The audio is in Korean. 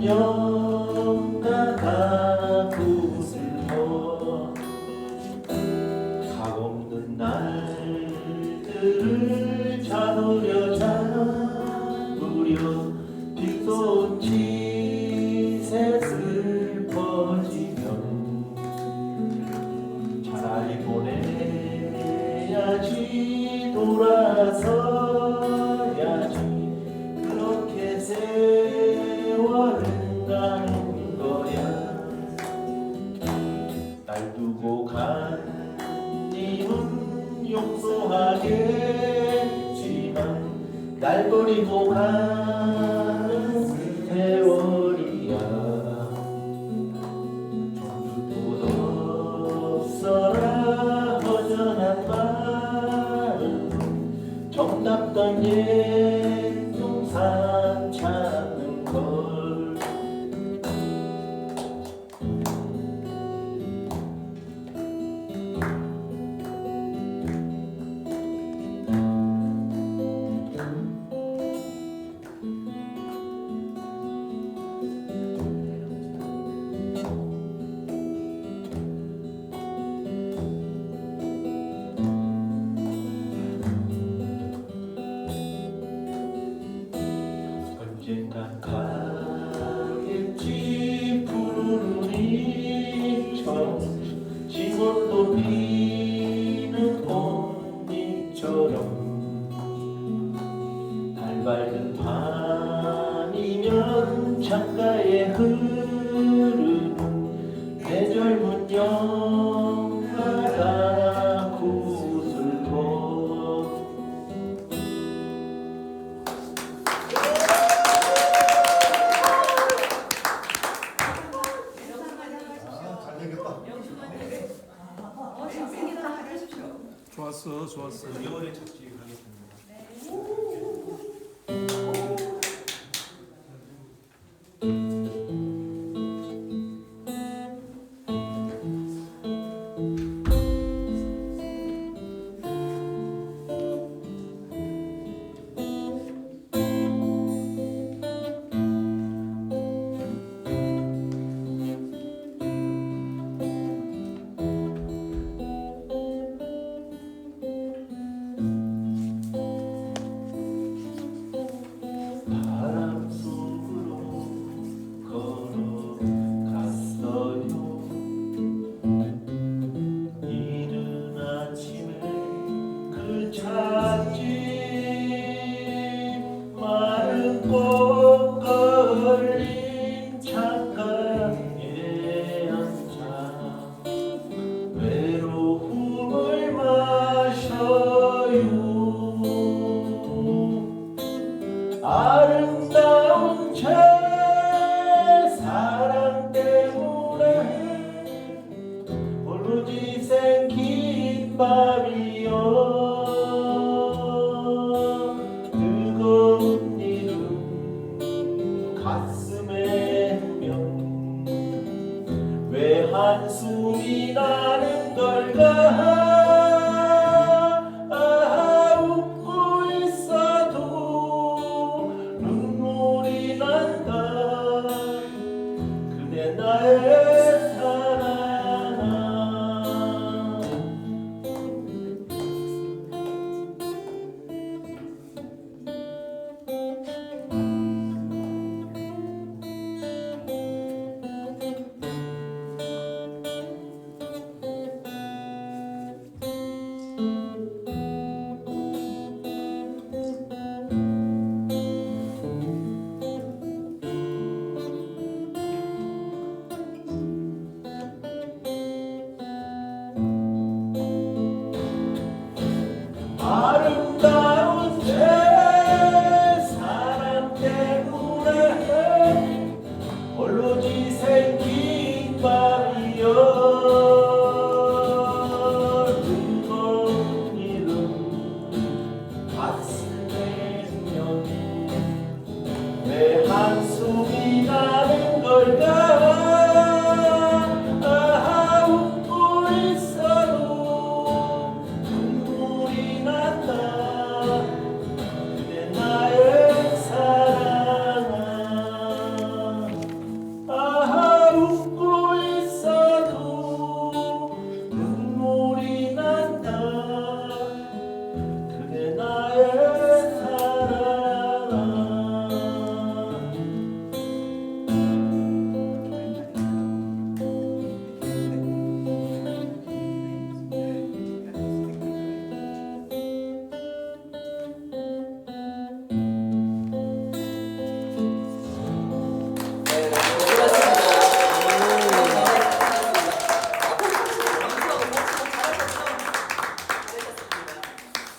영 날 버리고 가는 세월이야. 정주도 없어라 허전한 마음 정답던 옛 동산 찾는 걸 밝은 밤이면 창가에 흐 좋았어, 좋았어. 이번에 착지 하겠습니다. 바 아름다운 제 사랑 때문에 오로지 생긴 밤이여. 뜨거운 이름 가슴에 면 왜 한숨이 나는 걸까 Jesus.